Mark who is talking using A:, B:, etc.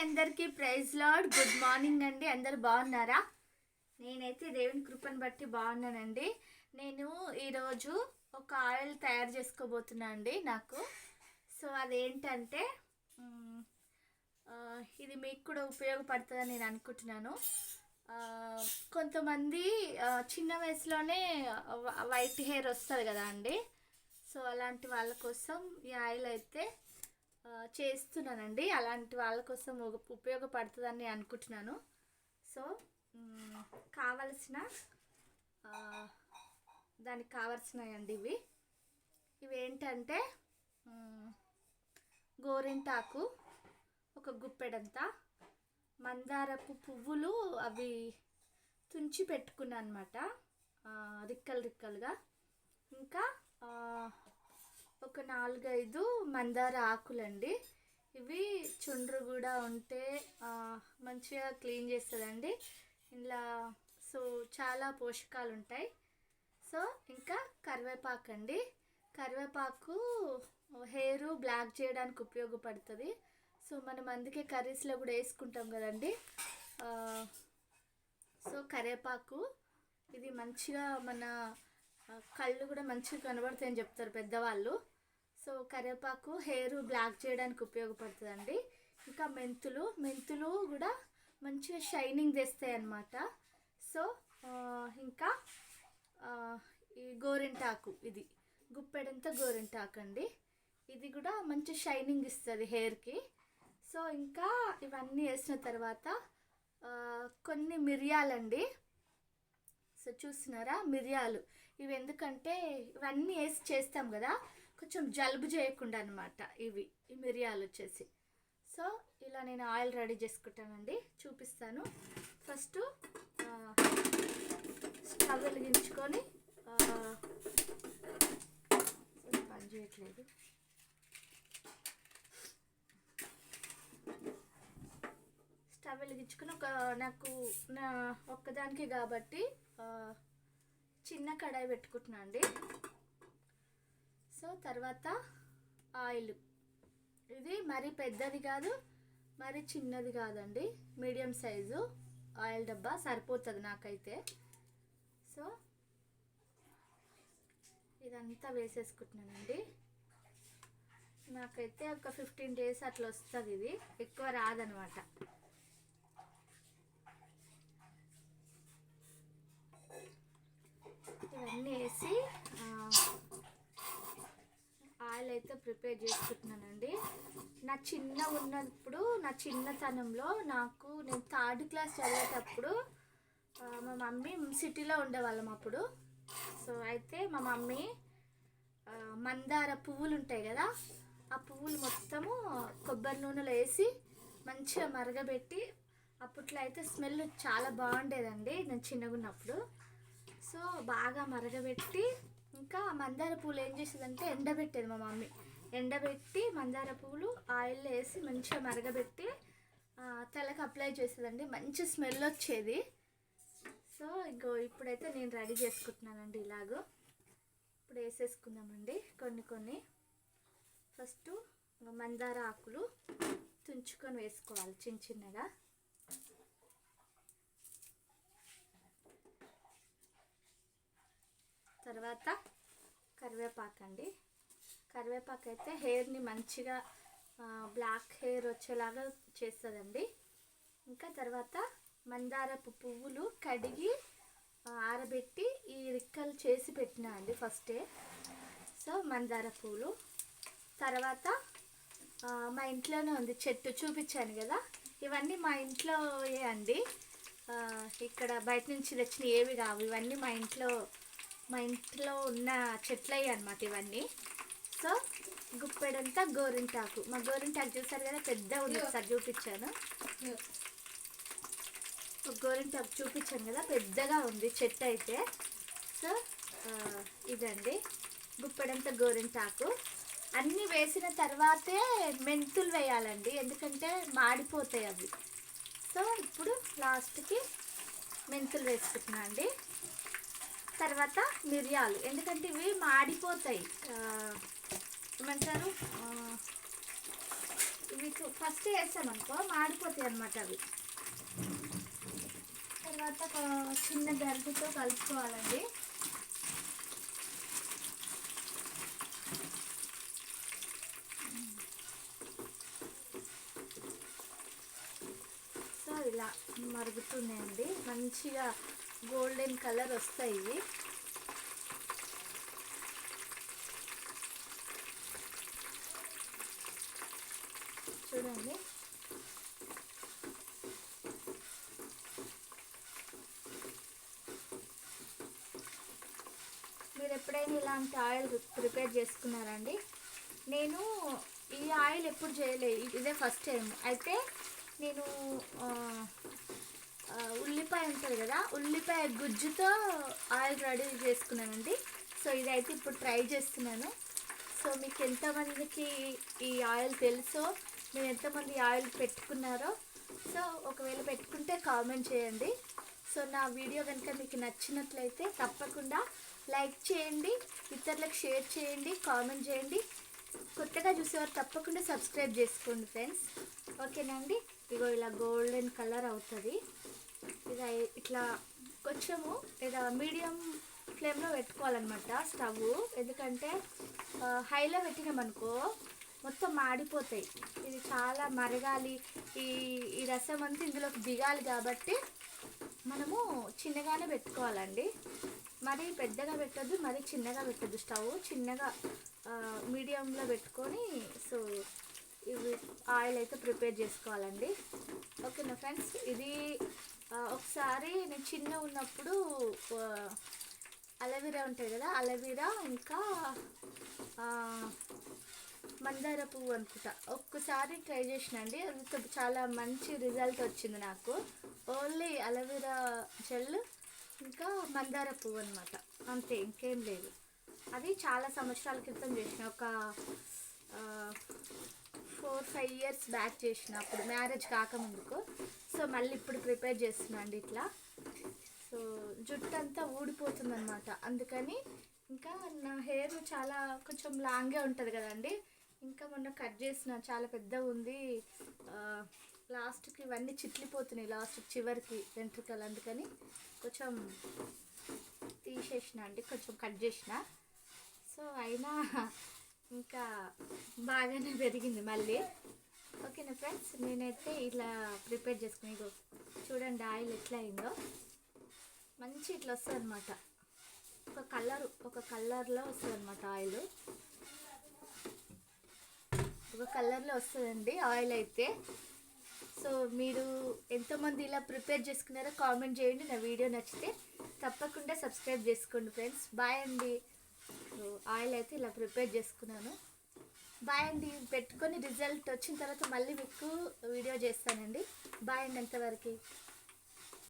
A: అందరికీ praise lord. Good morning అండి. అందరు బాగున్నారా? నేనైతే దేవుని కృపను బట్టి బాగున్నానండి. నేను ఈరోజు ఒక ఆయిల్ తయారు చేసుకోబోతున్నా అండి నాకు. సో అదేంటంటే ఇది మీకు కూడా ఉపయోగపడుతుందని నేను అనుకుంటున్నాను. కొంతమంది చిన్న వయసులోనే వ- వైట్ హెయిర్ వస్తుంది కదా అండి. సో అలాంటి వాళ్ళ కోసం ఈ ఆయిల్ అయితే చేస్తున్నానండి. అలాంటి వాళ్ళ కోసం ఉపయోగపడుతుందని అనుకుంటున్నాను. సో కావలసిన దానికి కావాల్సినవి అండి ఇవి. ఇవి ఏంటంటే గోరింటాకు ఒక గుప్పెడంతా మందారపు పువ్వులు అవి తుంచి పెట్టుకున్నాను అనమాట రిక్కలు రిక్కలుగా. ఇంకా ఒక నాలుగైదు మందార ఆకులండి. ఇవి చుండ్రు కూడా ఉంటే మంచిగా క్లీన్ చేస్తుందండి. ఇలా సో చాలా పోషకాలు ఉంటాయి సో ఇంకా కరివేపాకు అండి కరివేపాకు హెయిర్ బ్లాక్ చేయడానికి ఉపయోగపడుతుంది. సో మనం అందుకే కర్రీస్లో కూడా వేసుకుంటాం కదండి. సో కరివేపాకు ఇది మంచిగా మన కళ్ళు కూడా మంచిగా కనబడతాయని చెప్తారు పెద్దవాళ్ళు. సో కరివేపాకు హెయిర్ బ్లాక్ చేయడానికి ఉపయోగపడుతుందండి. ఇంకా మెంతులు మెంతులు కూడా మంచిగా షైనింగ్ తెస్తాయి అన్నమాట సో ఇంకా ఈ గోరింటాకు ఇది. గుప్పెడంతా గోరింటాకు అండి ఇది కూడా మంచి షైనింగ్ ఇస్తుంది హెయిర్కి సో ఇంకా ఇవన్నీ వేసిన తర్వాత కొన్ని మిరియాలండి. సో చూస్తున్నారా? మిరియాలు. ఇవి ఎందుకంటే ఇవన్నీ వేసి చేస్తాం కదా కొంచెం జలుబు చేయకుండా అనమాట ఇవి ఈ మిరియాలు వచ్చేసి. సో ఇలా నేను ఆయిల్ రెడీ చేసుకుంటానండి చూపిస్తాను. ఫస్ట్ స్టవ్ వెలిగించుకొని పని చేయట్లేదు స్టవ్ వెలిగించుకుని ఒక నాకు నా ఒక్కదానికి కాబట్టి చిన్న కడాయి పెట్టుకుంటున్నా అండి. సో తర్వాత ఆయిల్. ఇది మరీ పెద్దది కాదు మరీ చిన్నది కాదండి. మీడియం సైజు ఆయిల్ డబ్బా సరిపోతుంది నాకైతే. సో ఇదంతా వేసేసుకుంటున్నానండి. నాకైతే ఒక ఫిఫ్టీన్ డేస్ అట్లా వస్తుంది ఇది. ఎక్కువ రాదనమాట. అన్నీ వేసి ఆయిల్ అయితే ప్రిపేర్ చేసుకుంటున్నానండి. నా చిన్న ఉన్నప్పుడు నా చిన్నతనంలో నాకు నేను థర్డ్ క్లాస్ చదివేటప్పుడు మా మమ్మీ సిటీలో ఉండేవాళ్ళం అప్పుడు. సో అయితే మా మమ్మీ మందార పువ్వులు ఉంటాయి కదా ఆ పువ్వులు మొత్తము కొబ్బరి నూనెలో వేసి మంచిగా మరగబెట్టి అప్పట్లో అయితే స్మెల్ చాలా బాగుండేదండి. నేను చిన్నగా ఉన్నప్పుడు సో బాగా మరగబెట్టి ఇంకా మందార పూలు ఏం చేసేదంటే ఎండబెట్టేది మా మమ్మీ. ఎండబెట్టి మందార పూలు ఆయిల్లో వేసి మంచిగా మరగబెట్టి తలకు అప్లై చేసేదండి. మంచి స్మెల్ వచ్చేది. సో ఇంకో ఇప్పుడైతే నేను రెడీ చేసుకుంటున్నానండి ఇలాగో. ఇప్పుడు వేసేసుకుందామండి కొన్ని కొన్ని. ఫస్ట్ మందార ఆకులు తుంచుకొని వేసుకోవాలి చిన్న చిన్నగా. తర్వాత కరివేపాకు అండి. కరివేపాకు అయితే హెయిర్ని మంచిగా బ్లాక్ హెయిర్ వచ్చేలాగా చేస్తుందండి. ఇంకా తర్వాత మందారపు పువ్వులు కడిగి ఆరబెట్టి ఈ రిక్కలు చేసి పెట్టినా అండి ఫస్టే. సో మందార పువ్వులు తర్వాత మా ఇంట్లోనే ఉంది చెట్టు చూపించాను కదా. ఇవన్నీ మా ఇంట్లో అండి. ఇక్కడ బయట నుంచి తెచ్చిన ఏవి కావు. ఇవన్నీ మా ఇంట్లో మా ఇంట్లో ఉన్న చెట్లయ్యి అనమాట ఇవన్నీ. సో గుప్పెడంతా గోరింటాకు. మా గోరింటాకు చూసారు కదా పెద్ద ఉంది. ఒకసారి చూపించాను. గోరింటాకు చూపించాను కదా పెద్దగా ఉంది చెట్టు అయితే. సో ఇదండి. గుప్పెడంత గోరింటాకు. అన్నీ వేసిన తర్వాతే మెంతులు వేయాలండి. ఎందుకంటే మాడిపోతాయి అవి. సో ఇప్పుడు లాస్ట్కి మెంతులు వేసుకుంటున్నా అండి. తర్వాత మిరియాలు. ఎందుకంటే ఇవి మాడిపోతాయి. ఏమంటారు? ఇవి ఫస్ట్ వేసామనుకో మాడిపోతాయి అన్నమాట అవి. తర్వాత చిన్న గరిటెతో కలుపుకోవాలండి. సో ఇలా మరుగుతున్నాయండి. మంచిగా గోల్డెన్ కలర్ వస్తాయి ఇవి. చూడండి. మీరు ఎప్పుడైనా ఇలాంటి ఆయిల్ ప్రిపేర్ చేసుకున్నారండి? నేను ఈ ఆయిల్ ఎప్పుడు చేయలేదు ఇదే ఫస్ట్ టైం. అయితే నేను ఉల్లిపాయ ఉంటుంది కదా ఉల్లిపాయ గుజ్జుతో ఆయిల్ రెడీ చేసుకున్నానండి. సో ఇదైతే ఇప్పుడు ట్రై చేస్తున్నాను. సో మీకు ఎంతమందికి ఈ ఆయిల్ తెలుసో మీరు ఎంతమంది ఆయిల్ పెట్టుకున్నారో సో ఒకవేళ పెట్టుకుంటే కామెంట్ చేయండి. సో నా వీడియో కనుక మీకు నచ్చినట్లయితే తప్పకుండా లైక్ చేయండి ఇతరులకు షేర్ చేయండి కామెంట్ చేయండి. కొత్తగా చూసేవారు తప్పకుండా సబ్స్క్రైబ్ చేసుకోండి ఫ్రెండ్స్. ఓకేనా అండి ఇగో ఇలా గోల్డెన్ కలర్ అవుతుంది. ఇక ఇట్లా కొంచెము ఇలా మీడియం ఫ్లేమ్లో పెట్టుకోవాలన్నమాట స్టవ్. ఎందుకంటే హైలో పెట్టినామనుకో మొత్తం మాడిపోతాయి. ఇది చాలా మరగాలి. ఈ ఈ రసం అంతా ఇందులోకి దిగాలి కాబట్టి మనము చిన్నగానే పెట్టుకోవాలండి. మరి పెద్దగా పెట్టద్దు మరి చిన్నగా పెట్టద్దు. స్టవ్ చిన్నగా మీడియంలో పెట్టుకొని సో ఇవి ఆయిల్ అయితే ప్రిపేర్ చేసుకోవాలండి. ఓకేనా ఫ్రెండ్స్? ఇది ఒకసారి నేను చిన్న ఉన్నప్పుడు అలవీరా ఉంటుంది కదా అలవీరా ఇంకా మందార పువ్వు అనుకుంటా. ఒక్కసారి ట్రై చేసినండి అది చాలా మంచి రిజల్ట్ వచ్చింది నాకు. ఓన్లీ అలవీరా జెల్ ఇంకా మందార పువ్వు అనమాట అంతే ఇంకేం లేదు. అది చాలా సంవత్సరాల క్రితం చేసిన ఒక ఫోర్ ఫైవ్ ఇయర్స్ బ్యాక్ చేసిన అప్పుడు మ్యారేజ్ కాకముందుకు. సో మళ్ళీ ఇప్పుడు ప్రిపేర్ చేస్తున్నాండి ఇట్లా. సో జుట్టు అంతా ఊడిపోతుంది అనమాట అందుకని ఇంకా నా హెయిర్ చాలా కొంచెం లాంగే ఉంటుంది కదండి. ఇంకా మొన్న కట్ చేసిన చాలా పెద్దగా ఉంది. లాస్ట్కి ఇవన్నీ చిట్లిపోతున్నాయి లాస్ట్ చివరికి వెంట్రుకలు. అందుకని కొంచెం తీసేసిన అండి కొంచెం కట్ చేసిన. సో అయినా ఇంకా బాగానే పెరిగింది మళ్ళీ. ఓకేనా ఫ్రెండ్స్? నేనైతే ఇలా ప్రిపేర్ చేసుకుని చూడండి ఆయిల్ ఎట్లా అయిందో మంచి ఇట్లా వస్తుంది అనమాట ఒక కలర్ ఒక కలర్లో వస్తుంది అనమాట ఆయిల్. ఒక కలర్లో వస్తుందండి ఆయిల్ అయితే. సో మీరు ఎంతమంది ఇలా ప్రిపేర్ చేసుకున్నారో కామెంట్ చేయండి. నా వీడియో నచ్చితే తప్పకుండా సబ్స్క్రైబ్ చేసుకోండి ఫ్రెండ్స్. బాయ్ అండి. ఆయిల్ అయితే ఇలా ప్రిపేర్ చేసుకున్నాను. బాయ్ అండి పెట్టుకొని రిజల్ట్ వచ్చిన తర్వాత మళ్ళీ మీకు వీడియో చేస్తానండి. బాయ్ అండి ఎంతవరకు